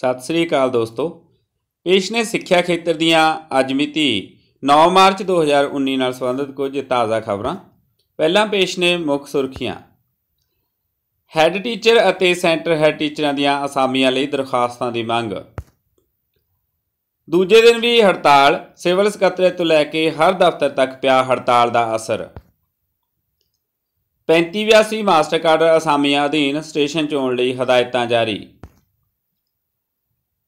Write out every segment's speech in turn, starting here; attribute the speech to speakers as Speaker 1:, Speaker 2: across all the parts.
Speaker 1: ਸਤਿ ਸ੍ਰੀ ਅਕਾਲ ਦੋਸਤੋ। ਪੇਸ਼ ਨੇ ਸਿੱਖਿਆ ਖੇਤਰ ਦੀਆਂ ਅੱਜ ਮਿਤੀ 9 ਮਾਰਚ 2019 ਨਾਲ ਸੰਬੰਧਿਤ ਕੁਝ ਤਾਜ਼ਾ ਖਬਰਾਂ। ਪਹਿਲਾਂ ਪੇਸ਼ ਨੇ ਮੁੱਖ ਸੁਰਖੀਆਂ। ਹੈੱਡ ਟੀਚਰ ਅਤੇ ਸੈਂਟਰ ਹੈੱਡ ਟੀਚਰਾਂ ਦੀਆਂ ਅਸਾਮੀਆਂ ਲਈ ਦਰਖਾਸਤਾਂ ਦੀ ਮੰਗ। ਦੂਜੇ ਦਿਨ ਵੀ ਹੜਤਾਲ, ਸਿਵਲ ਸਕੱਤਰੇਤ ਤੋਂ ਲੈ ਕੇ ਹਰ ਦਫ਼ਤਰ ਤੱਕ ਪਿਆ ਹੜਤਾਲ ਦਾ ਅਸਰ। 3582 ਮਾਸਟਰ ਕਾਰਡ ਅਸਾਮੀਆਂ ਅਧੀਨ ਸਟੇਸ਼ਨ ਚੋਣ ਲਈ ਹਦਾਇਤਾਂ ਜਾਰੀ।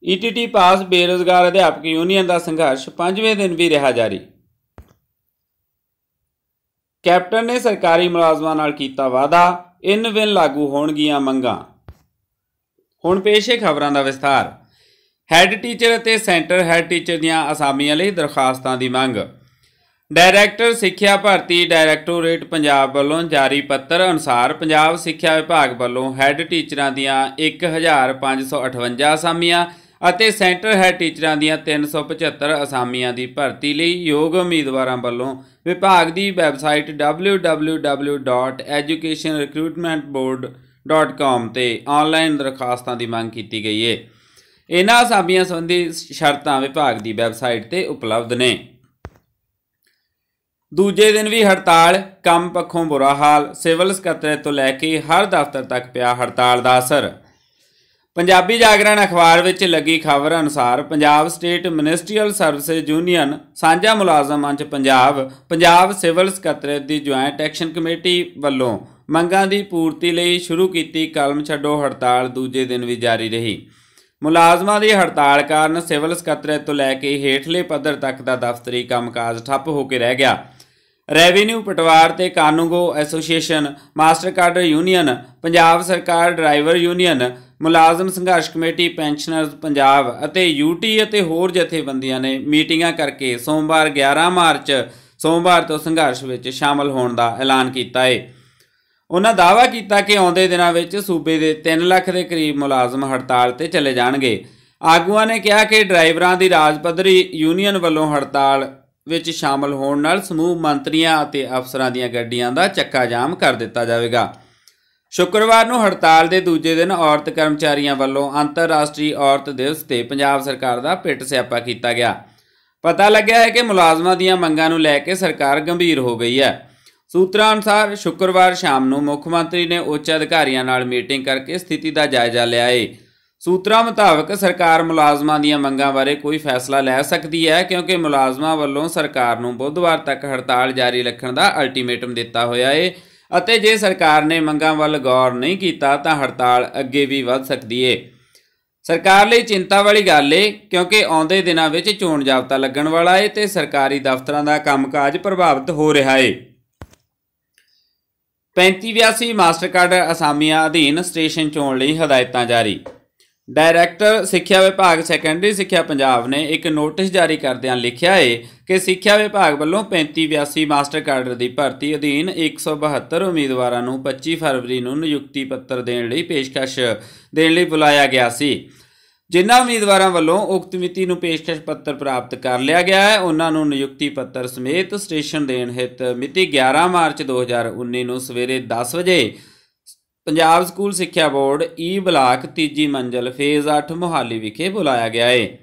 Speaker 1: ਈਟੀਟੀ ਪਾਸ ਬੇਰੋਜ਼ਗਾਰ ਅਧਿਆਪਕ ਯੂਨੀਅਨ ਦਾ ਸੰਘਰਸ਼ ਪੰਜਵੇਂ ਦਿਨ ਵੀ ਰਿਹਾ ਜਾਰੀ। ਕੈਪਟਨ ਨੇ ਸਰਕਾਰੀ ਮੁਲਾਜ਼ਮਾਂ ਨਾਲ ਕੀਤਾ ਵਾਅਦਾ, ਇਨ ਵਿਨ ਲਾਗੂ ਹੋਣਗੀਆਂ ਮੰਗਾਂ। ਹੁਣ ਪੇਸ਼ ਹੈ ਖਬਰਾਂ ਦਾ ਵਿਸਥਾਰ। ਹੈੱਡ ਟੀਚਰ ਅਤੇ ਸੈਂਟਰ ਹੈੱਡ ਟੀਚਰ ਦੀਆਂ ਅਸਾਮੀਆਂ ਲਈ ਦਰਖਾਸਤਾਂ ਦੀ ਮੰਗ। ਡਾਇਰੈਕਟਰ ਸਿੱਖਿਆ ਭਰਤੀ ਡਾਇਰੈਕਟੋਰੇਟ ਪੰਜਾਬ ਵੱਲੋਂ ਜਾਰੀ ਪੱਤਰ ਅਨੁਸਾਰ ਪੰਜਾਬ ਸਿੱਖਿਆ ਵਿਭਾਗ ਵੱਲੋਂ ਹੈੱਡ ਟੀਚਰਾਂ ਦੀਆਂ 1558 ਅਸਾਮੀਆਂ ਅਤੇ ਸੈਂਟਰ ਹੈ ਟੀਚਰਾਂ ਦੀਆਂ 375 ਅਸਾਮੀਆਂ ਦੀ ਭਰਤੀ ਲਈ ਯੋਗ ਉਮੀਦਵਾਰਾਂ ਵੱਲੋਂ ਵਿਭਾਗ ਦੀ ਵੈਬਸਾਈਟ www.educationrecruitmentboard.com ਤੇ ਆਨਲਾਈਨ ਦਰਖਾਸਤਾਂ ਦੀ ਮੰਗ ਕੀਤੀ ਗਈ ਹੈ ਇਹਨਾਂ ਅਸਾਮੀਆਂ ਸੰਬੰਧੀ ਸ਼ਰਤਾਂ ਵਿਭਾਗ ਦੀ ਵੈਬਸਾਈਟ ਤੇ ਉਪਲਬਧ ਨੇ। ਦੂਜੇ ਦਿਨ ਵੀ ਹੜਤਾਲ, ਕੰਮ ਪੱਖੋਂ ਬੁਰਾ ਹਾਲ, ਸਿਵਲ ਸਕੱਤਰੇਤ ਤੋਂ ਲੈ ਕੇ ਹਰ ਦਫ਼ਤਰ ਤੱਕ ਪਿਆ ਹੜਤਾਲ ਦਾ ਅਸਰ। ਪੰਜਾਬੀ ਜਾਗਰਣ ਅਖਬਾਰ ਵਿੱਚ ਲੱਗੀ ਖਬਰ ਅਨੁਸਾਰ Punjab state ministerial services union ਸਾਂਝਾ ਮੁਲਾਜ਼ਮ ਮੰਚ ਪੰਜਾਬ ਪੰਜਾਬ ਸਿਵਲ ਸਕੱਤਰੇਤ ਦੀ ਜੁਆਇੰਟ ਐਕਸ਼ਨ ਕਮੇਟੀ ਵੱਲੋਂ ਮੰਗਾਂ ਦੀ ਪੂਰਤੀ ਲਈ ਸ਼ੁਰੂ ਕੀਤੀ ਕਲਮ ਛੱਡੋ ਹੜਤਾਲ ਦੂਜੇ ਦਿਨ ਵੀ ਜਾਰੀ ਰਹੀ। ਮੁਲਾਜ਼ਮਾਂ ਦੀ ਹੜਤਾਲ ਕਾਰਨ ਸਿਵਲ ਸਕੱਤਰੇਤ ਤੋਂ ਲੈ ਕੇ ਹੇਠਲੇ ਪੱਧਰ ਤੱਕ ਦਾ ਦਫ਼ਤਰੀ ਕੰਮਕਾਜ ਠੱਪ ਹੋ ਕੇ ਰਹਿ ਗਿਆ। ਰੈਵਨਿਊ ਪਟਵਾਰ ਤੇ ਕਾਨੂੰਗੋ association master card union, Punjab ਸਰਕਾਰ ਡਰਾਈਵਰ ਯੂਨੀਅਨ, ਮੁਲਾਜ਼ਮ ਸੰਘਰਸ਼ ਕਮੇਟੀ, ਪੈਨਸ਼ਨਰਜ਼ ਪੰਜਾਬ ਅਤੇ ਯੂਟੀ ਅਤੇ ਹੋਰ ਜਥੇਬੰਦੀਆਂ ਨੇ ਮੀਟਿੰਗਾਂ ਕਰਕੇ ਸੋਮਵਾਰ 11 ਮਾਰਚ, ਸੋਮਵਾਰ ਤੋਂ ਸੰਘਰਸ਼ ਵਿੱਚ ਸ਼ਾਮਲ ਹੋਣ ਦਾ ਐਲਾਨ ਕੀਤਾ ਹੈ ਉਹਨਾਂ ਦਾਅਵਾ ਕੀਤਾ ਕਿ ਆਉਂਦੇ ਦਿਨਾਂ ਵਿੱਚ ਸੂਬੇ ਦੇ 3 ਲੱਖ ਦੇ ਕਰੀਬ ਮੁਲਾਜ਼ਮ ਹੜਤਾਲ ਤੇ ਚਲੇ ਜਾਣਗੇ। ਆਗੂਆਂ ਨੇ ਕਿਹਾ ਕਿ ਡਰਾਈਵਰਾਂ ਦੀ ਰਾਜ ਪੱਧਰੀ ਯੂਨੀਅਨ ਵੱਲੋਂ ਹੜਤਾਲ ਵਿੱਚ ਸ਼ਾਮਲ ਹੋਣ ਨਾਲ ਸਮੂਹ ਮੰਤਰੀਆਂ ਅਤੇ ਅਫਸਰਾਂ ਦੀਆਂ ਗੱਡੀਆਂ ਦਾ ਚੱਕਾ ਜਾਮ ਕਰ ਦਿੱਤਾ ਜਾਵੇਗਾ। ਸ਼ੁੱਕਰਵਾਰ ਨੂੰ ਹੜਤਾਲ ਦੇ ਦੂਜੇ ਦਿਨ ਔਰਤ ਕਰਮਚਾਰੀਆਂ ਵੱਲੋਂ ਅੰਤਰਰਾਸ਼ਟਰੀ ਔਰਤ ਦਿਵਸ ਤੇ ਪੰਜਾਬ ਸਰਕਾਰ ਦਾ ਪਿੱਟ ਸਿਆਪਾ ਕੀਤਾ ਗਿਆ। ਪਤਾ ਲੱਗਿਆ ਹੈ ਕਿ ਮੁਲਾਜ਼ਮਾਂ ਦੀਆਂ ਮੰਗਾਂ ਨੂੰ ਲੈ ਕੇ ਸਰਕਾਰ ਗੰਭੀਰ ਹੋ ਗਈ ਹੈ। ਸੂਤਰਾਂ ਅਨੁਸਾਰ ਸ਼ੁੱਕਰਵਾਰ ਸ਼ਾਮ ਨੂੰ ਮੁੱਖ ਮੰਤਰੀ ਨੇ ਉੱਚ ਅਧਿਕਾਰੀਆਂ ਨਾਲ ਮੀਟਿੰਗ ਕਰਕੇ ਸਥਿਤੀ ਦਾ ਜਾਇਜ਼ਾ ਲਿਆ ਏ। ਸੂਤਰਾਂ ਮੁਤਾਬਕ ਸਰਕਾਰ ਮੁਲਾਜ਼ਮਾਂ ਦੀਆਂ ਮੰਗਾਂ ਬਾਰੇ ਕੋਈ ਫੈਸਲਾ ਲੈ ਸਕਦੀ ਹੈ, ਕਿਉਂਕਿ ਮੁਲਾਜ਼ਮਾਂ ਵੱਲੋਂ ਸਰਕਾਰ ਨੂੰ ਬੁੱਧਵਾਰ ਤੱਕ ਹੜਤਾਲ ਜਾਰੀ ਰੱਖਣ ਦਾ ਅਲਟੀਮੇਟਮ ਦਿੱਤਾ ਹੋਇਆ ਏ। ਅਤੇ ਜੇ ਸਰਕਾਰ ਨੇ ਮੰਗਾਂ ਵੱਲ ਗੌਰ ਨਹੀਂ ਕੀਤਾ, ਤਾਂ ਹੜਤਾਲ ਅੱਗੇ ਵੀ ਵੱਧ ਸਕਦੀ ਏ। ਸਰਕਾਰ ਲਈ ਚਿੰਤਾ ਵਾਲੀ ਗੱਲ ਏ, ਕਿਉਂਕਿ ਆਉਂਦੇ ਦਿਨਾਂ ਵਿੱਚ ਚੋਣ ਜਾਬਤਾ ਲੱਗਣ ਵਾਲਾ ਏ ਤੇ ਸਰਕਾਰੀ ਦਫ਼ਤਰਾਂ ਦਾ ਕੰਮਕਾਜ ਪ੍ਰਭਾਵਿਤ ਹੋ ਰਿਹਾ ਏ। 3582 ਮਾਸਟਰ ਕਾਰਡ ਅਸਾਮੀਆਂ ਅਧੀਨ ਸਟੇਸ਼ਨ ਚੋਣ ਲਈ ਹਦਾਇਤਾਂ ਜਾਰੀ। ਡਾਇਰੈਕਟਰ ਸਿੱਖਿਆ ਵਿਭਾਗ ਸੈਕੰਡਰੀ ਸਿੱਖਿਆ ਪੰਜਾਬ ਨੇ ਇੱਕ ਨੋਟਿਸ ਜਾਰੀ ਕਰਦਿਆਂ ਲਿਖਿਆ ਹੈ ਕਿ ਸਿੱਖਿਆ ਵਿਭਾਗ ਵੱਲੋਂ 3582 ਮਾਸਟਰ ਕਾਡਰ ਦੀ ਭਰਤੀ ਅਧੀਨ 172 ਉਮੀਦਵਾਰਾਂ ਨੂੰ 25 ਫਰਵਰੀ ਨੂੰ ਨਿਯੁਕਤੀ ਪੱਤਰ ਦੇਣ ਲਈ ਪੇਸ਼ਕਸ਼ ਦੇਣ ਲਈ ਬੁਲਾਇਆ ਗਿਆ ਸੀ। ਜਿਨ੍ਹਾਂ ਉਮੀਦਵਾਰਾਂ ਵੱਲੋਂ ਉਕਤ ਮਿਤੀ ਨੂੰ ਪੇਸ਼ਕਸ਼ ਪੱਤਰ ਪ੍ਰਾਪਤ ਕਰ ਲਿਆ ਗਿਆ ਹੈ, ਉਹਨਾਂ ਨੂੰ ਨਿਯੁਕਤੀ ਪੱਤਰ ਸਮੇਤ ਸਟੇਸ਼ਨ ਦੇਣ ਹਿੱਤ ਮਿਤੀ 11 ਮਾਰਚ 2019 ਨੂੰ ਸਵੇਰੇ 10 ਵਜੇ ਪੰਜਾਬ ਸਕੂਲ ਸਿੱਖਿਆ ਬੋਰਡ ਈ ਬਲਾਕ ਤੀਜੀ ਮੰਜ਼ਲ ਫੇਜ਼ 8 ਮੁਹਾਲੀ ਵਿਖੇ ਬੁਲਾਇਆ ਗਿਆ ਹੈ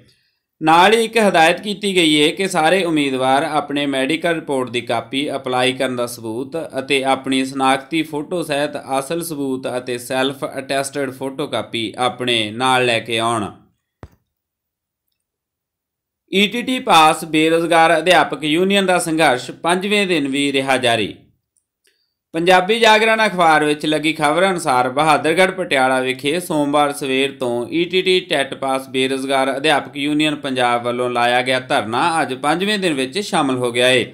Speaker 1: ਨਾਲ ਹੀ ਇੱਕ ਹਦਾਇਤ ਕੀਤੀ ਗਈ ਹੈ ਕਿ ਸਾਰੇ ਉਮੀਦਵਾਰ ਆਪਣੇ ਮੈਡੀਕਲ ਰਿਪੋਰਟ ਦੀ ਕਾਪੀ ਅਪਲਾਈ ਕਰਨ ਦਾ ਸਬੂਤ ਅਤੇ ਆਪਣੀ ਸਨਾਖਤੀ ਫੋਟੋ ਸਹਿਤ ਅਸਲ ਸਬੂਤ ਅਤੇ ਸੈਲਫ ਅਟੈਸਟਡ ਫੋਟੋ ਕਾਪੀ ਆਪਣੇ ਨਾਲ ਲੈ ਕੇ ਆਉਣ। ਈਟੀਟੀ ਪਾਸ ਬੇਰੋਜ਼ਗਾਰ ਅਧਿਆਪਕ ਯੂਨੀਅਨ ਦਾ ਸੰਘਰਸ਼ ਪੰਜਵੇਂ ਦਿਨ ਵੀ ਰਿਹਾ ਜਾਰੀ। ਪੰਜਾਬੀ ਜਾਗਰਣ ਅਖਬਾਰ ਵਿੱਚ ਲੱਗੀ ਖਬਰ ਅਨੁਸਾਰ ਬਹਾਦਰਗੜ੍ਹ ਪਟਿਆਲਾ ਵਿਖੇ ਸੋਮਵਾਰ ਸਵੇਰ ਤੋਂ ਈਟੀਟੀ ਟੈਟ ਪਾਸ ਬੇਰੋਜ਼ਗਾਰ ਅਧਿਆਪਕ ਯੂਨੀਅਨ ਪੰਜਾਬ ਵੱਲੋਂ ਲਾਇਆ ਗਿਆ ਧਰਨਾ ਅੱਜ ਪੰਜਵੇਂ ਦਿਨ ਵਿੱਚ ਸ਼ਾਮਲ ਹੋ ਗਿਆ ਹੈ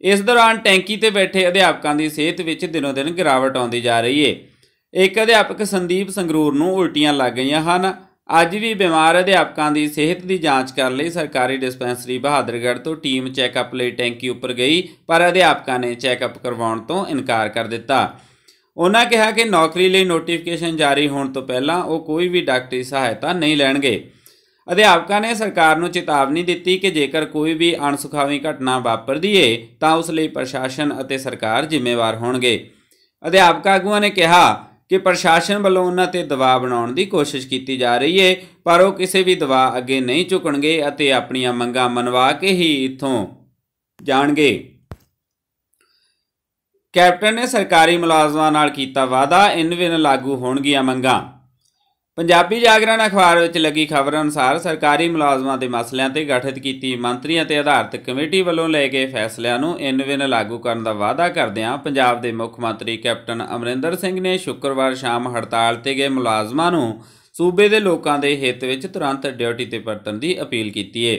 Speaker 1: ਇਸ ਦੌਰਾਨ ਟੈਂਕੀ ਤੇ ਬੈਠੇ ਅਧਿਆਪਕਾਂ ਦੀ ਸਿਹਤ ਵਿੱਚ ਦਿਨੋ ਦਿਨ ਗਿਰਾਵਟ ਆਉਂਦੀ ਜਾ ਰਹੀ ਹੈ ਇੱਕ ਅਧਿਆਪਕ ਸੰਦੀਪ ਸੰਗਰੂਰ ਨੂੰ ਉਲਟੀਆਂ ਲੱਗ ਗਈਆਂ ਹਨ। ਅੱਜ ਵੀ ਬਿਮਾਰ ਅਧਿਆਪਕਾਂ ਦੀ ਸਿਹਤ ਦੀ ਜਾਂਚ ਕਰਨ ਲਈ ਸਰਕਾਰੀ ਡਿਸਪੈਂਸਰੀ ਬਹਾਦਰਗੜ੍ਹ ਤੋਂ ਟੀਮ ਚੈੱਕਅਪ ਲਈ ਟੈਂਕੀ ਉੱਪਰ ਗਈ, ਪਰ ਅਧਿਆਪਕਾਂ ਨੇ ਚੈੱਕਅਪ ਕਰਵਾਉਣ ਤੋਂ ਇਨਕਾਰ ਕਰ ਦਿੱਤਾ। ਉਹਨਾਂ ਕਿਹਾ ਕਿ ਨੌਕਰੀ ਲਈ ਨੋਟੀਫਿਕੇਸ਼ਨ ਜਾਰੀ ਹੋਣ ਤੋਂ ਪਹਿਲਾਂ ਉਹ ਕੋਈ ਵੀ ਡਾਕਟਰੀ ਸਹਾਇਤਾ ਨਹੀਂ ਲੈਣਗੇ। ਅਧਿਆਪਕਾਂ ਨੇ ਸਰਕਾਰ ਨੂੰ ਚੇਤਾਵਨੀ ਦਿੱਤੀ ਕਿ ਜੇਕਰ ਕੋਈ ਵੀ ਅਣਸੁਖਾਵੀ ਘਟਨਾ ਵਾਪਰਦੀ ਏ ਤਾਂ ਉਸ ਲਈ ਪ੍ਰਸ਼ਾਸਨ ਅਤੇ ਸਰਕਾਰ ਜ਼ਿੰਮੇਵਾਰ ਹੋਣਗੇ। ਅਧਿਆਪਕ ਆਗੂਆਂ ਨੇ ਕਿਹਾ ਕਿ ਪ੍ਰਸ਼ਾਸਨ ਵੱਲੋਂ ਉਹਨਾਂ ਤੇ ਦਬਾਅ ਬਣਾਉਣ ਦੀ ਕੋਸ਼ਿਸ਼ ਕੀਤੀ ਜਾ ਰਹੀ ਹੈ ਪਰ ਉਹ ਕਿਸੇ ਵੀ ਦਬਾਅ ਅੱਗੇ ਨਹੀਂ ਝੁਕਣਗੇ ਅਤੇ ਆਪਣੀਆਂ ਮੰਗਾਂ ਮਨਵਾ ਕੇ ਹੀ ਇੱਥੋਂ ਜਾਣਗੇ। ਕੈਪਟਨ ਨੇ ਸਰਕਾਰੀ ਮੁਲਾਜ਼ਮਾਂ ਨਾਲ ਕੀਤਾ ਵਾਅਦਾ, ਇਨ ਵਿਨ ਲਾਗੂ ਹੋਣਗੀਆਂ ਮੰਗਾਂ। ਪੰਜਾਬੀ ਜਾਗਰਣ ਅਖਬਾਰ ਵਿੱਚ ਲੱਗੀ ਖਬਰ ਅਨੁਸਾਰ ਸਰਕਾਰੀ ਮੁਲਾਜ਼ਮਾਂ ਦੇ ਮਸਲਿਆਂ ਤੇ ਗਠਿਤ ਕੀਤੀ ਮੰਤਰੀਆਂ ਤੇ ਆਧਾਰਿਤ ਕਮੇਟੀ ਵੱਲੋਂ ਲਏ ਗਏ ਫੈਸਲਿਆਂ ਨੂੰ ਇਨ ਵਿਨ ਲਾਗੂ ਕਰਨ ਦਾ ਵਾਅਦਾ ਕਰਦਿਆਂ ਪੰਜਾਬ ਦੇ ਮੁੱਖ ਮੰਤਰੀ ਕੈਪਟਨ ਅਮਰਿੰਦਰ ਸਿੰਘ ਨੇ ਸ਼ੁੱਕਰਵਾਰ ਸ਼ਾਮ ਹੜਤਾਲ ਤੇ ਗਏ ਮੁਲਾਜ਼ਮਾਂ ਨੂੰ ਸੂਬੇ ਦੇ ਲੋਕਾਂ ਦੇ ਹਿੱਤ ਵਿੱਚ ਤੁਰੰਤ ਡਿਊਟੀ ਤੇ ਪਰਤਣ ਦੀ ਅਪੀਲ ਕੀਤੀ ਹੈ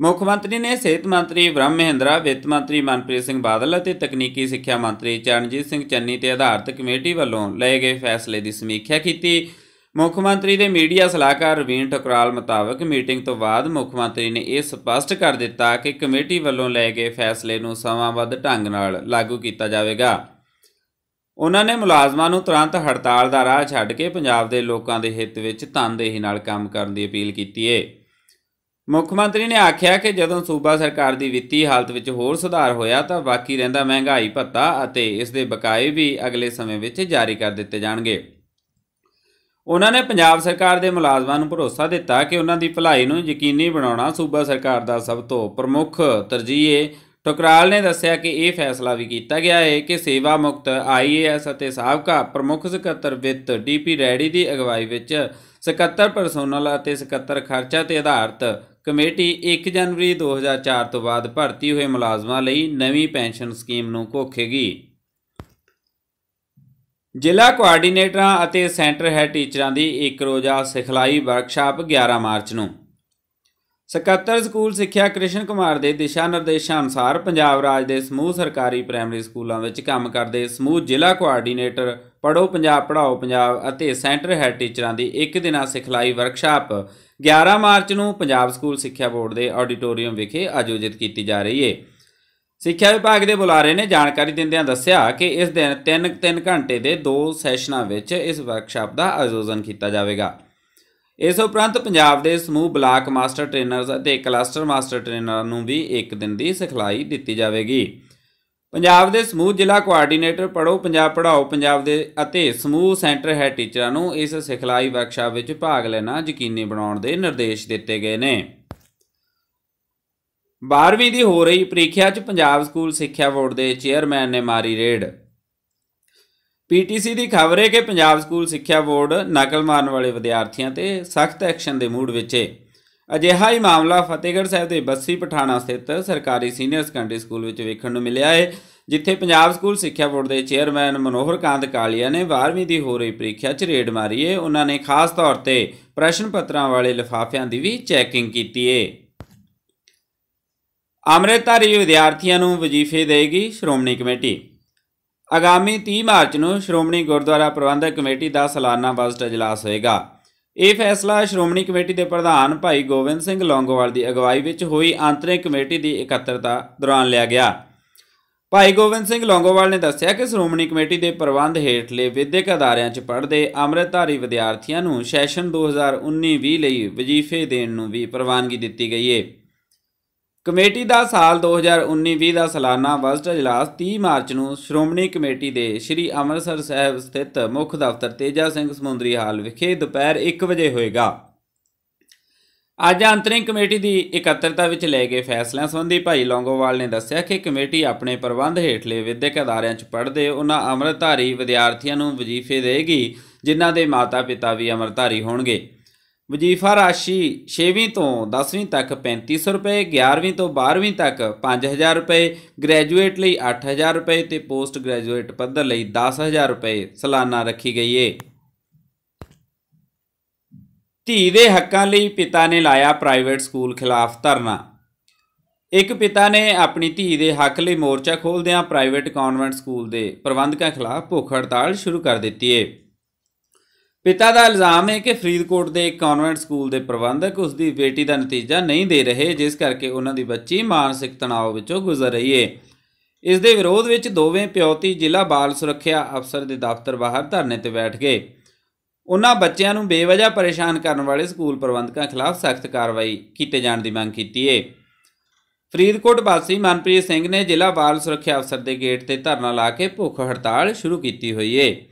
Speaker 1: ਮੁੱਖ ਮੰਤਰੀ ਨੇ ਸਿਹਤ ਮੰਤਰੀ ਬ੍ਰਹਮ ਮਹਿੰਦਰਾ, ਵਿੱਤ ਮੰਤਰੀ ਮਨਪ੍ਰੀਤ ਸਿੰਘ ਬਾਦਲ ਅਤੇ ਤਕਨੀਕੀ ਸਿੱਖਿਆ ਮੰਤਰੀ ਚਰਨਜੀਤ ਸਿੰਘ ਚੰਨੀ ਤੇ ਆਧਾਰਿਤ ਕਮੇਟੀ ਵੱਲੋਂ ਲਏ ਗਏ ਫੈਸਲੇ ਦੀ ਸਮੀਖਿਆ ਕੀਤੀ। ਮੁੱਖ ਮੰਤਰੀ ਦੇ ਮੀਡੀਆ ਸਲਾਹਕਾਰ ਰਵੀਨ ਟਕਰਾਲ ਮੁਤਾਬਕ ਮੀਟਿੰਗ ਤੋਂ ਬਾਅਦ ਮੁੱਖ ਮੰਤਰੀ ਨੇ ਇਹ ਸਪਸ਼ਟ ਕਰ ਦਿੱਤਾ ਕਿ ਕਮੇਟੀ ਵੱਲੋਂ ਲਏ ਗਏ ਫੈਸਲੇ ਨੂੰ ਸਮਾਂਬੱਧ ਢੰਗ ਨਾਲ ਲਾਗੂ ਕੀਤਾ ਜਾਵੇਗਾ। ਉਹਨਾਂ ਨੇ ਮੁਲਾਜ਼ਮਾਂ ਨੂੰ ਤੁਰੰਤ ਹੜਤਾਲ ਦਾ ਰਾਹ ਛੱਡ ਕੇ ਪੰਜਾਬ ਦੇ ਲੋਕਾਂ ਦੇ ਹਿੱਤ ਵਿੱਚ ਤਨਦੇਹੀ ਨਾਲ ਕੰਮ ਕਰਨ ਦੀ ਅਪੀਲ ਕੀਤੀ ਹੈ ਮੁੱਖ ਮੰਤਰੀ ਨੇ ਆਖਿਆ ਕਿ ਜਦੋਂ ਸੂਬਾ ਸਰਕਾਰ ਦੀ ਵਿੱਤੀ ਹਾਲਤ ਵਿੱਚ ਹੋਰ ਸੁਧਾਰ ਹੋਇਆ ਤਾਂ ਬਾਕੀ ਰਹਿੰਦਾ ਮਹਿੰਗਾਈ ਭੱਤਾ ਅਤੇ ਇਸ ਦੇ ਬਕਾਏ ਵੀ ਅਗਲੇ ਸਮੇਂ ਵਿੱਚ ਜਾਰੀ ਕਰ ਦਿੱਤੇ ਜਾਣਗੇ। ਉਹਨਾਂ ਨੇ ਪੰਜਾਬ ਸਰਕਾਰ ਦੇ ਮੁਲਾਜ਼ਮਾਂ ਨੂੰ ਭਰੋਸਾ ਦਿੱਤਾ ਕਿ ਉਹਨਾਂ ਦੀ ਭਲਾਈ ਨੂੰ ਯਕੀਨੀ ਬਣਾਉਣਾ ਸੂਬਾ ਸਰਕਾਰ ਦਾ ਸਭ ਤੋਂ ਪ੍ਰਮੁੱਖ ਤਰਜੀਹ ਹੈ ਟਕਰਾਲ ਨੇ ਦੱਸਿਆ ਕਿ ਇਹ ਫੈਸਲਾ ਵੀ ਕੀਤਾ ਗਿਆ ਹੈ ਕਿ ਸੇਵਾ ਮੁਕਤ ਆਈਏਐਸ ਅਤੇ ਸਾਬਕਾ ਪ੍ਰਮੁੱਖ ਸਕੱਤਰ ਵਿੱਤ ਡੀਪੀ ਰੈਡੀ ਦੀ ਅਗਵਾਈ ਵਿੱਚ ਸਕੱਤਰ ਪਰਸੋਨਲ ਅਤੇ ਸਕੱਤਰ ਖਰਚਾ ਤੇ ਆਧਾਰਿਤ ਕਮੇਟੀ 1 ਜਨਵਰੀ 2004 ਤੋਂ ਬਾਅਦ ਭਰਤੀ ਹੋਏ ਮੁਲਾਜ਼ਮਾਂ ਲਈ ਨਵੀਂ ਪੈਨਸ਼ਨ ਸਕੀਮ ਨੂੰ ਘੋਖੇਗੀ। ਜ਼ਿਲ੍ਹਾ ਕੋਆਰਡੀਨੇਟਰਾਂ ਅਤੇ ਸੈਂਟਰ ਹੈਡ ਟੀਚਰਾਂ ਦੀ ਇੱਕ ਰੋਜ਼ਾ ਸਿਖਲਾਈ ਵਰਕਸ਼ਾਪ 11 ਮਾਰਚ ਨੂੰ। ਸਕੱਤਰ ਸਕੂਲ ਸਿੱਖਿਆ ਕ੍ਰਿਸ਼ਨ ਕੁਮਾਰ ਦੇ ਦਿਸ਼ਾ ਨਿਰਦੇਸ਼ਾਂ ਅਨੁਸਾਰ ਪੰਜਾਬ ਰਾਜ ਦੇ ਸਮੂਹ ਸਰਕਾਰੀ ਪ੍ਰਾਇਮਰੀ ਸਕੂਲਾਂ ਵਿੱਚ ਕੰਮ ਕਰਦੇ ਸਮੂਹ ਜ਼ਿਲ੍ਹਾ ਕੋਆਰਡੀਨੇਟਰ ਪੜੋ ਪੰਜਾਬ ਪੜਾਓ ਪੰਜਾਬ ਅਤੇ ਸੈਂਟਰ ਹੈਡ ਟੀਚਰਾਂ ਦੀ ਇੱਕ ਦਿਨਾ ਸਿਖਲਾਈ ਵਰਕਸ਼ਾਪ 11 ਮਾਰਚ ਨੂੰ ਪੰਜਾਬ ਸਕੂਲ ਸਿੱਖਿਆ ਬੋਰਡ ਦੇ ਆਡੀਟੋਰੀਅਮ ਵਿਖੇ ਆਯੋਜਿਤ ਕੀਤੀ ਜਾ ਰਹੀ ਹੈ ਸਿੱਖਿਆ ਵਿਭਾਗ ਦੇ ਬੁਲਾਰੇ ਨੇ ਜਾਣਕਾਰੀ ਦਿੰਦਿਆਂ ਦੱਸਿਆ ਕਿ ਇਸ ਦਿਨ 3-3 ਘੰਟੇ ਦੇ ਦੋ ਸੈਸ਼ਨਾਂ ਵਿੱਚ ਇਸ ਵਰਕਸ਼ਾਪ ਦਾ ਆਯੋਜਨ ਕੀਤਾ ਜਾਵੇਗਾ। ਇਸ ਉਪਰੰਤ ਪੰਜਾਬ ਦੇ ਸਮੂਹ ਬਲਾਕ ਮਾਸਟਰ ਟ੍ਰੇਨਰਸ ਅਤੇ ਕਲਸਟਰ ਮਾਸਟਰ ਟ੍ਰੇਨਰਾਂ ਨੂੰ ਵੀ ਇੱਕ ਦਿਨ ਦੀ ਸਿਖਲਾਈ ਦਿੱਤੀ ਜਾਵੇਗੀ। ਪੰਜਾਬ ਦੇ ਸਮੂਹ ਜ਼ਿਲ੍ਹਾ ਕੋਆਰਡੀਨੇਟਰ ਪੜੋ ਪੰਜਾਬ ਪੜਾਓ ਪੰਜਾਬ ਦੇ ਅਤੇ ਸਮੂਹ ਸੈਂਟਰ ਹੈ ਟੀਚਰਾਂ ਨੂੰ ਇਸ ਸਿਖਲਾਈ ਵਰਕਸ਼ਾਪ ਵਿੱਚ ਭਾਗ ਲੈਣਾ ਯਕੀਨੀ ਬਣਾਉਣ ਦੇ ਨਿਰਦੇਸ਼ ਦਿੱਤੇ ਗਏ ਨੇ। 12ਵੀਂ ਦੀ ਹੋ ਰਹੀ ਪ੍ਰੀਖਿਆ 'ਚ ਪੰਜਾਬ ਸਕੂਲ ਸਿੱਖਿਆ ਬੋਰਡ ਦੇ ਚੇਅਰਮੈਨ ਨੇ ਮਾਰੀ ਰੇਡ। ਪੀਟੀਸੀ ਦੀ ਖਬਰ ਹੈ ਕਿ ਪੰਜਾਬ ਸਕੂਲ ਸਿੱਖਿਆ ਬੋਰਡ ਨਕਲ ਮਾਰਨ ਵਾਲੇ ਵਿਦਿਆਰਥੀਆਂ ਤੇ ਸਖਤ ਐਕਸ਼ਨ ਦੇ ਮੂਡ ਵਿੱਚ ਹੈ ਅਜਿਹਾ ਹੀ ਮਾਮਲਾ ਫਤਿਹਗੜ੍ਹ ਸਾਹਿਬ ਦੇ ਬੱਸੀ ਪਠਾਣਾ ਸਥਿਤ ਸਰਕਾਰੀ ਸੀਨੀਅਰ ਸੈਕੰਡਰੀ ਸਕੂਲ ਵਿੱਚ ਵੇਖਣ ਨੂੰ ਮਿਲਿਆ ਹੈ ਜਿੱਥੇ ਪੰਜਾਬ ਸਕੂਲ ਸਿੱਖਿਆ ਬੋਰਡ ਦੇ ਚੇਅਰਮੈਨ ਮਨੋਹਰ ਕਾਂਤ ਕਾਲੀਆ ਨੇ 12ਵੀਂ ਦੀ ਹੋ ਰਹੀ ਪ੍ਰੀਖਿਆ 'ਚ ਰੇਡ ਮਾਰੀ ਹੈ ਉਹਨਾਂ ਨੇ ਖਾਸ ਤੌਰ ਤੇ ਪ੍ਰਸ਼ਨ ਪੱਤਰਾਂ ਵਾਲੇ ਲਿਫਾਫਿਆਂ ਦੀ ਵੀ ਚੈਕਿੰਗ ਕੀਤੀ ਏ। ਅੰਮ੍ਰਿਤਧਾਰੀ ਵਿਦਿਆਰਥੀਆਂ ਨੂੰ ਵਜ਼ੀਫੇ ਦੇਗੀ ਸ਼੍ਰੋਮਣੀ ਕਮੇਟੀ ਆਗਾਮੀ 30 ਮਾਰਚ ਨੂੰ ਸ਼੍ਰੋਮਣੀ ਗੁਰਦੁਆਰਾ ਪ੍ਰਬੰਧਕ ਕਮੇਟੀ ਦਾ ਸਾਲਾਨਾ ਬਜਟ اجلاس ਹੋਏਗਾ ਇਹ ਫੈਸਲਾ ਸ਼੍ਰੋਮਣੀ ਕਮੇਟੀ ਦੇ ਪ੍ਰਧਾਨ ਭਾਈ ਗੋਬਿੰਦ ਸਿੰਘ ਲੌਂਗੋਵਾਲ ਦੀ ਅਗਵਾਈ ਵਿੱਚ ਹੋਈ ਆਂਤਰਿਕ ਕਮੇਟੀ ਦੀ ਇਕੱਤਰਤਾ ਦੌਰਾਨ ਲਿਆ ਗਿਆ ਭਾਈ ਗੋਬਿੰਦ ਸਿੰਘ ਲੌਂਗੋਵਾਲ ਨੇ ਦੱਸਿਆ ਕਿ ਸ਼੍ਰੋਮਣੀ ਕਮੇਟੀ ਦੇ ਪ੍ਰਬੰਧ ਹੇਠਲੇ ਵਿਦਿਅਕ ਅਦਾਰਿਆਂ 'ਚ ਪੜ੍ਹਦੇ ਅੰਮ੍ਰਿਤਧਾਰੀ ਵਿਦਿਆਰਥੀਆਂ ਨੂੰ ਸੈਸ਼ਨ 2019-20 ਲਈ ਵਜ਼ੀਫੇ ਦੇਣ ਨੂੰ ਵੀ ਪ੍ਰਵਾਨਗੀ ਦਿੱਤੀ ਗਈ ਹੈ ਕਮੇਟੀ ਦਾ ਸਾਲ 2019-20 ਦਾ ਸਾਲਾਨਾ ਬਜਟ ਇਜਲਾਸ 30 ਮਾਰਚ ਨੂੰ ਸ਼੍ਰੋਮਣੀ ਕਮੇਟੀ ਦੇ ਸ੍ਰੀ ਅੰਮ੍ਰਿਤਸਰ ਸਾਹਿਬ ਸਥਿਤ ਮੁੱਖ ਦਫ਼ਤਰ ਤੇਜਾ ਸਿੰਘ ਸਮੁੰਦਰੀ ਹਾਲ ਵਿਖੇ ਦੁਪਹਿਰ 1 ਵਜੇ ਹੋਏਗਾ। ਅੱਜ ਅੰਤਰਿੰਗ ਕਮੇਟੀ ਦੀ ਇਕੱਤਰਤਾ ਵਿੱਚ ਲਏ ਗਏ ਫੈਸਲਿਆਂ ਸੰਬੰਧੀ ਭਾਈ ਲੌਂਗੋਵਾਲ ਨੇ ਦੱਸਿਆ ਕਿ ਕਮੇਟੀ ਆਪਣੇ ਪ੍ਰਬੰਧ ਹੇਠਲੇ ਵਿਦਿਅਕ ਅਦਾਰਿਆਂ 'ਚ ਪੜ੍ਹਦੇ ਉਹਨਾਂ ਅੰਮ੍ਰਿਤਧਾਰੀ ਵਿਦਿਆਰਥੀਆਂ ਨੂੰ ਵਜ਼ੀਫੇ ਦੇਗੀ ਜਿਨ੍ਹਾਂ ਦੇ ਮਾਤਾ-ਪਿਤਾ ਵੀ ਅੰਮ੍ਰਿਤਧਾਰੀ ਹੋਣਗੇ। ਵਜ਼ੀਫਾ ਰਾਸ਼ੀ 6ਵੀਂ ਤੋਂ 10ਵੀਂ ਤੱਕ 3500 ਰੁਪਏ 11ਵੀਂ ਤੋਂ 12ਵੀਂ ਤੱਕ 5000 ਰੁਪਏ, ਗ੍ਰੈਜੂਏਟ ਲਈ 8000 ਰੁਪਏ ਤੇ ਪੋਸਟ ਗ੍ਰੈਜੂਏਟ ਪੱਧਰ ਲਈ 10000 ਰੁਪਏ ਸਾਲਾਨਾ ਰੱਖੀ ਗਈ ਏ। ਧੀ ਦੇ ਹੱਕਾਂ ਲਈ ਪਿਤਾ ਨੇ ਲਾਇਆ ਪ੍ਰਾਈਵੇਟ ਸਕੂਲ ਖਿਲਾਫ ਧਰਨਾ। ਇੱਕ ਪਿਤਾ ਨੇ ਆਪਣੀ ਧੀ ਦੇ ਹੱਕ ਲਈ ਮੋਰਚਾ ਖੋਲਦਿਆਂ ਪ੍ਰਾਈਵੇਟ ਕਨਵੈਂਟ ਸਕੂਲ ਦੇ ਪ੍ਰਬੰਧਕਾਂ ਖਿਲਾਫ ਭੁੱਖ ਹੜਤਾਲ ਸ਼ੁਰੂ ਕਰ ਦਿੱਤੀ ਏ। ਪਿਤਾ ਦਾ ਇਲਜ਼ਾਮ ਹੈ ਕਿ ਫਰੀਦਕੋਟ ਦੇ ਇੱਕ ਕਨਵੈਂਟ ਸਕੂਲ ਦੇ ਪ੍ਰਬੰਧਕ ਉਸ ਦੀ ਬੇਟੀ ਦਾ ਨਤੀਜਾ ਨਹੀਂ ਦੇ ਰਹੇ, ਜਿਸ ਕਰਕੇ ਉਹਨਾਂ ਦੀ ਬੱਚੀ ਮਾਨਸਿਕ ਤਣਾਅ ਵਿੱਚੋਂ ਗੁਜ਼ਰ ਰਹੀ ਹੈ। ਇਸ ਦੇ ਵਿਰੋਧ ਵਿੱਚ ਦੋਵੇਂ ਪਿਓਤੀ ਜ਼ਿਲ੍ਹਾ ਬਾਲ ਸੁਰੱਖਿਆ ਅਫਸਰ ਦੇ ਦਫ਼ਤਰ ਬਾਹਰ ਧਰਨੇ ਤੇ ਬੈਠ ਗਏ। ਉਹਨਾਂ ਬੱਚਿਆਂ ਨੂੰ ਬੇਵਜ੍ਹਾ ਪਰੇਸ਼ਾਨ ਕਰਨ ਵਾਲੇ ਸਕੂਲ ਪ੍ਰਬੰਧਕਾਂ ਖਿਲਾਫ ਸਖਤ ਕਾਰਵਾਈ ਕੀਤੇ ਜਾਣ ਦੀ ਮੰਗ ਕੀਤੀ ਹੈ। ਫਰੀਦਕੋਟ ਵਾਸੀ ਮਨਪ੍ਰੀਤ ਸਿੰਘ ਨੇ ਜ਼ਿਲ੍ਹਾ ਬਾਲ ਸੁਰੱਖਿਆ ਅਫਸਰ ਦੇ ਗੇਟ ਤੇ ਧਰਨਾ ਲਾ ਕੇ ਭੁੱਖ ਹੜਤਾਲ ਸ਼ੁਰੂ ਕੀਤੀ ਹੋਈ ਹੈ।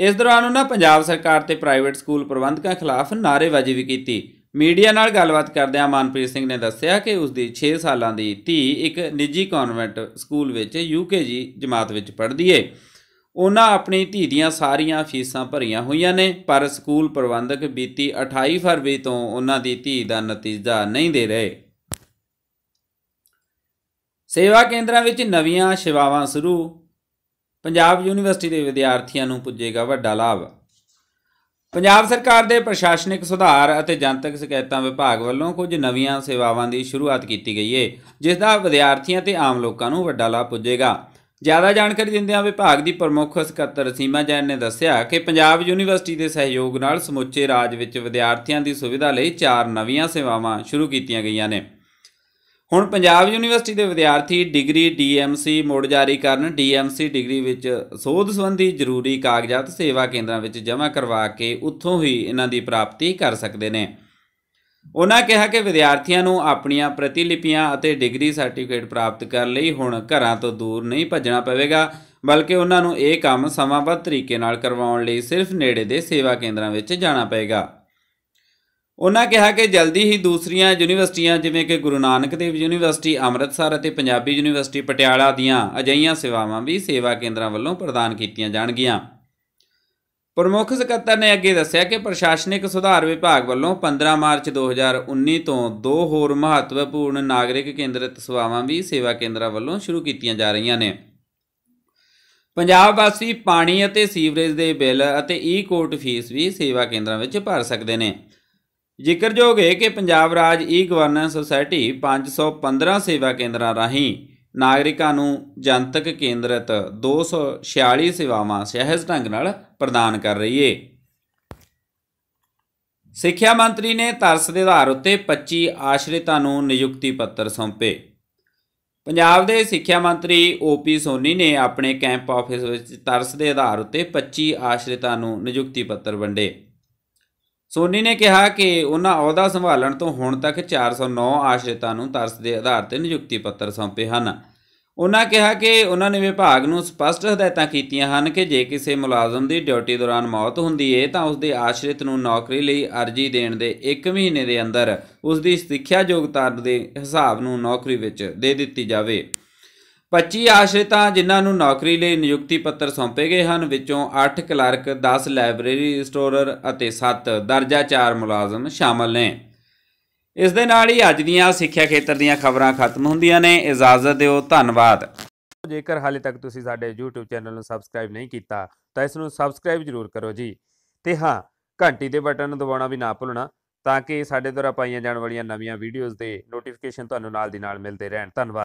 Speaker 1: ਇਸ ਦੌਰਾਨ ਉਹਨਾਂ ਪੰਜਾਬ ਸਰਕਾਰ ਤੇ ਪ੍ਰਾਈਵੇਟ ਸਕੂਲ ਪ੍ਰਬੰਧਕਾਂ ਖਿਲਾਫ ਨਾਅਰੇਬਾਜ਼ੀ ਵੀ ਕੀਤੀ। ਮੀਡੀਆ ਨਾਲ ਗੱਲਬਾਤ ਕਰਦਿਆਂ ਮਨਪ੍ਰੀਤ ਸਿੰਘ ਨੇ ਦੱਸਿਆ ਕਿ ਉਸ ਦੀ 6 ਸਾਲਾਂ ਦੀ ਧੀ ਇੱਕ ਨਿੱਜੀ ਕਨਵੈਂਟ ਸਕੂਲ ਵਿੱਚ ਯੂਕੇਜੀ ਜਮਾਤ ਵਿੱਚ ਪੜ੍ਹਦੀ ਏ। ਉਹਨਾਂ ਆਪਣੀ ਧੀ ਦੀਆਂ ਸਾਰੀਆਂ ਫੀਸਾਂ ਭਰੀਆਂ ਹੋਈਆਂ ਨੇ, ਪਰ ਸਕੂਲ ਪ੍ਰਬੰਧਕ ਬੀਤੀ 28 ਫਰਵਰੀ ਤੋਂ ਉਹਨਾਂ ਦੀ ਧੀ ਦਾ ਨਤੀਜਾ ਨਹੀਂ ਦੇ ਰਹੇ। ਸੇਵਾ ਕੇਂਦਰਾਂ ਵਿੱਚ ਨਵੀਆਂ ਸੇਵਾਵਾਂ ਸ਼ੁਰੂ ਪੰਜਾਬ ਯੂਨੀਵਰਸਿਟੀ ਦੇ ਵਿਦਿਆਰਥੀਆਂ ਨੂੰ ਪੁੱਜੇਗਾ ਵੱਡਾ ਲਾਭ। ਪੰਜਾਬ ਸਰਕਾਰ ਦੇ ਪ੍ਰਸ਼ਾਸਨਿਕ ਸੁਧਾਰ ਅਤੇ ਜਨਤਕ ਸ਼ਿਕਾਇਤਾਂ ਵਿਭਾਗ ਵੱਲੋਂ ਕੁਝ ਨਵੀਆਂ ਸੇਵਾਵਾਂ ਦੀ ਸ਼ੁਰੂਆਤ ਕੀਤੀ ਗਈ ਹੈ ਜਿਸ ਦਾ ਵਿਦਿਆਰਥੀਆਂ ਤੇ ਆਮ ਲੋਕਾਂ ਨੂੰ ਵੱਡਾ ਲਾਭ ਪੁੱਜੇਗਾ। ਜ਼ਿਆਦਾ ਜਾਣਕਾਰੀ ਦਿੰਦਿਆਂ ਵਿਭਾਗ ਦੀ ਪ੍ਰਮੁੱਖ ਸਕੱਤਰ ਸੀਮਾ ਜੈਨ ਨੇ ਦੱਸਿਆ ਕਿ ਪੰਜਾਬ ਯੂਨੀਵਰਸਿਟੀ ਦੇ ਸਹਿਯੋਗ ਨਾਲ ਸਮੁੱਚੇ ਰਾਜ ਵਿੱਚ ਵਿਦਿਆਰਥੀਆਂ ਦੀ ਸੁਵਿਧਾ ਲਈ ਚਾਰ ਨਵੀਆਂ ਸੇਵਾਵਾਂ ਸ਼ੁਰੂ ਕੀਤੀਆਂ ਗਈਆਂ ਨੇ। ਹੁਣ ਪੰਜਾਬ ਯੂਨੀਵਰਸਿਟੀ ਦੇ ਵਿਦਿਆਰਥੀ ਡਿਗਰੀ ਡੀਐਮਸੀ ਮੋੜ ਜਾਰੀ ਕਰਨ, ਡੀਐਮਸੀ ਡਿਗਰੀ ਵਿੱਚ ਸੋਧ ਸੰਬੰਧੀ ਜ਼ਰੂਰੀ ਕਾਗਜ਼ਾਤ ਸੇਵਾ ਕੇਂਦਰਾਂ ਵਿੱਚ ਜਮ੍ਹਾਂ ਕਰਵਾ ਕੇ ਉੱਥੋਂ ਹੀ ਇਹਨਾਂ ਦੀ ਪ੍ਰਾਪਤੀ ਕਰ ਸਕਦੇ ਨੇ। ਉਹਨਾਂ ਕਿਹਾ ਕਿ ਵਿਦਿਆਰਥੀਆਂ ਨੂੰ ਆਪਣੀਆਂ ਪ੍ਰਤੀਲਿਪੀਆਂ ਅਤੇ ਡਿਗਰੀ ਸਰਟੀਫਿਕੇਟ ਪ੍ਰਾਪਤ ਕਰਨ ਲਈ ਹੁਣ ਘਰਾਂ ਤੋਂ ਦੂਰ ਨਹੀਂ ਭੱਜਣਾ ਪਵੇਗਾ, ਬਲਕਿ ਉਹਨਾਂ ਨੂੰ ਇਹ ਕੰਮ ਸਮਾਂਬੱਧ ਤਰੀਕੇ ਨਾਲ ਕਰਵਾਉਣ ਲਈ ਸਿਰਫ ਨੇੜੇ ਦੇ ਸੇਵਾ ਕੇਂਦਰਾਂ ਵਿੱਚ ਜਾਣਾ ਪਏਗਾ ਉਹਨਾਂ ਕਿਹਾ ਕਿ ਜਲਦੀ ਹੀ ਦੂਸਰੀਆਂ ਯੂਨੀਵਰਸਿਟੀਆਂ, ਜਿਵੇਂ ਕਿ ਗੁਰੂ ਨਾਨਕ ਦੇਵ ਯੂਨੀਵਰਸਿਟੀ, ਅੰਮ੍ਰਿਤਸਰ ਅਤੇ ਪੰਜਾਬੀ ਯੂਨੀਵਰਸਿਟੀ ਪਟਿਆਲਾ ਦੀਆਂ ਅਜਿਹੀਆਂ ਸੇਵਾਵਾਂ ਵੀ ਸੇਵਾ ਕੇਂਦਰਾਂ ਵੱਲੋਂ ਪ੍ਰਦਾਨ ਕੀਤੀਆਂ ਜਾਣਗੀਆਂ। ਪ੍ਰਮੁੱਖ ਸਕੱਤਰ ਨੇ ਅੱਗੇ ਦੱਸਿਆ ਕਿ ਪ੍ਰਸ਼ਾਸਨਿਕ ਸੁਧਾਰ ਵਿਭਾਗ ਵੱਲੋਂ 15 ਮਾਰਚ 2019 ਤੋਂ ਦੋ ਹੋਰ ਮਹੱਤਵਪੂਰਨ ਨਾਗਰਿਕ ਕੇਂਦਰਿਤ ਸੇਵਾਵਾਂ ਵੀ ਸੇਵਾ ਕੇਂਦਰਾਂ ਵੱਲੋਂ ਸ਼ੁਰੂ ਕੀਤੀਆਂ ਜਾ ਰਹੀਆਂ ਨੇ। ਪੰਜਾਬ ਵਾਸੀ ਪਾਣੀ ਅਤੇ ਸੀਵਰੇਜ ਦੇ ਬਿੱਲ ਅਤੇ ਈ ਕੋਰਟ ਫੀਸ ਵੀ ਸੇਵਾ ਕੇਂਦਰਾਂ ਵਿੱਚ ਭਰ ਸਕਦੇ ਨੇ। ਜ਼ਿਕਰਯੋਗ ਹੈ ਕਿ ਪੰਜਾਬ ਰਾਜ ਈ ਗਵਰਨੈਂਸ ਸੁਸਾਇਟੀ 515 ਸੇਵਾ ਕੇਂਦਰਾਂ ਰਾਹੀਂ ਨਾਗਰਿਕਾਂ ਨੂੰ ਜਨਤਕ ਕੇਂਦਰਿਤ 246 ਸੇਵਾਵਾਂ ਸਹਿਜ ਢੰਗ ਨਾਲ ਪ੍ਰਦਾਨ ਕਰ ਰਹੀ ਏ। ਸਿੱਖਿਆ ਮੰਤਰੀ ਨੇ ਤਰਸ ਦੇ ਆਧਾਰ ਉੱਤੇ 25 ਆਸ਼ਰਿਤਾਂ ਨੂੰ ਨਿਯੁਕਤੀ ਪੱਤਰ ਸੌਂਪੇ। ਪੰਜਾਬ ਦੇ ਸਿੱਖਿਆ ਮੰਤਰੀ ਓਪੀ ਸੋਨੀ ਨੇ ਆਪਣੇ ਕੈਂਪ ਆਫਿਸ ਵਿੱਚ ਤਰਸ ਦੇ ਆਧਾਰ ਉੱਤੇ 25 ਆਸ਼ਰਿਤਾਂ ਨੂੰ ਨਿਯੁਕਤੀ ਪੱਤਰ ਵੰਡੇ। ਸੋਨੀ ਨੇ ਕਿਹਾ ਕਿ ਉਹਨਾਂ ਅਹੁਦਾ ਸੰਭਾਲਣ ਤੋਂ ਹੁਣ ਤੱਕ 409 ਆਸ਼ਰਿਤਾਂ ਨੂੰ ਤਰਸ ਦੇ ਆਧਾਰ ਤੇ ਨਿਯੁਕਤੀ ਪੱਤਰ ਸੌਂਪੇ ਹਨ। ਉਹਨਾਂ ਕਿਹਾ ਕਿ ਉਹਨਾਂ ਨੇ ਵਿਭਾਗ ਨੂੰ ਸਪਸ਼ਟ ਹਦਾਇਤਾਂ ਕੀਤੀਆਂ ਹਨ ਕਿ ਜੇ ਕਿਸੇ ਮੁਲਾਜ਼ਮ ਦੀ ਡਿਊਟੀ ਦੌਰਾਨ ਮੌਤ ਹੁੰਦੀ ਹੈ ਤਾਂ ਉਸ ਦੇ ਆਸ਼ਰਿਤ ਨੂੰ ਨੌਕਰੀ ਲਈ ਅਰਜ਼ੀ ਦੇਣ ਦੇ 1 ਮਹੀਨੇ ਦੇ ਅੰਦਰ ਉਸ ਦੀ ਸਿੱਖਿਆ ਯੋਗਤਾ ਦੇ ਹਿਸਾਬ ਨੂੰ ਨੌਕਰੀ ਵਿੱਚ ਦੇ ਦਿੱਤੀ ਜਾਵੇ। 25 ਆਸ਼ਰਿਤਾਂ ਜਿਨ੍ਹਾਂ ਨੂੰ ਨੌਕਰੀ ਲਈ ਨਿਯੁਕਤੀ ਪੱਤਰ ਸੌਂਪੇ ਗਏ ਹਨ, ਵਿੱਚੋਂ 8 ਕਲਰਕ 10 ਲਾਇਬ੍ਰੇਰੀ ਸਟੋਰਰ ਅਤੇ 7 ਦਰਜਾ 4 ਮੁਲਾਜ਼ਮ ਸ਼ਾਮਲ ਨੇ। ਇਸ ਦੇ ਨਾਲ ਹੀ ਅੱਜ ਦੀਆਂ ਸਿੱਖਿਆ ਖੇਤਰ ਦੀਆਂ ਖਬਰਾਂ ਖਤਮ ਹੁੰਦੀਆਂ ਨੇ। ਇਜਾਜ਼ਤ ਦਿਓ, ਧੰਨਵਾਦ। ਜੇਕਰ ਹਾਲੇ ਤੱਕ ਤੁਸੀਂ ਸਾਡੇ YouTube ਚੈਨਲ ਨੂੰ ਸਬਸਕ੍ਰਾਈਬ ਨਹੀਂ ਕੀਤਾ, ਤਾਂ ਇਸ ਨੂੰ ਸਬਸਕ੍ਰਾਈਬ ਜ਼ਰੂਰ ਕਰੋ ਜੀ। ਤੇ ਹਾਂ, ਘੰਟੀ ਦੇ ਬਟਨ ਨੂੰ ਦਬਾਉਣਾ ਵੀ ਨਾ ਭੁੱਲਣਾ, ਤਾਂ ਕਿ ਸਾਡੇ ਦੁਆਰਾ ਪਾਈਆਂ ਜਾਣ ਵਾਲੀਆਂ ਨਵੀਆਂ ਵੀਡੀਓਜ਼ ਦੇ ਨੋਟੀਫਿਕੇਸ਼ਨ ਤੁਹਾਨੂੰ ਨਾਲ ਦੀ ਨਾਲ ਮਿਲਦੇ ਰਹਿਣ। ਧੰਨਵਾਦ।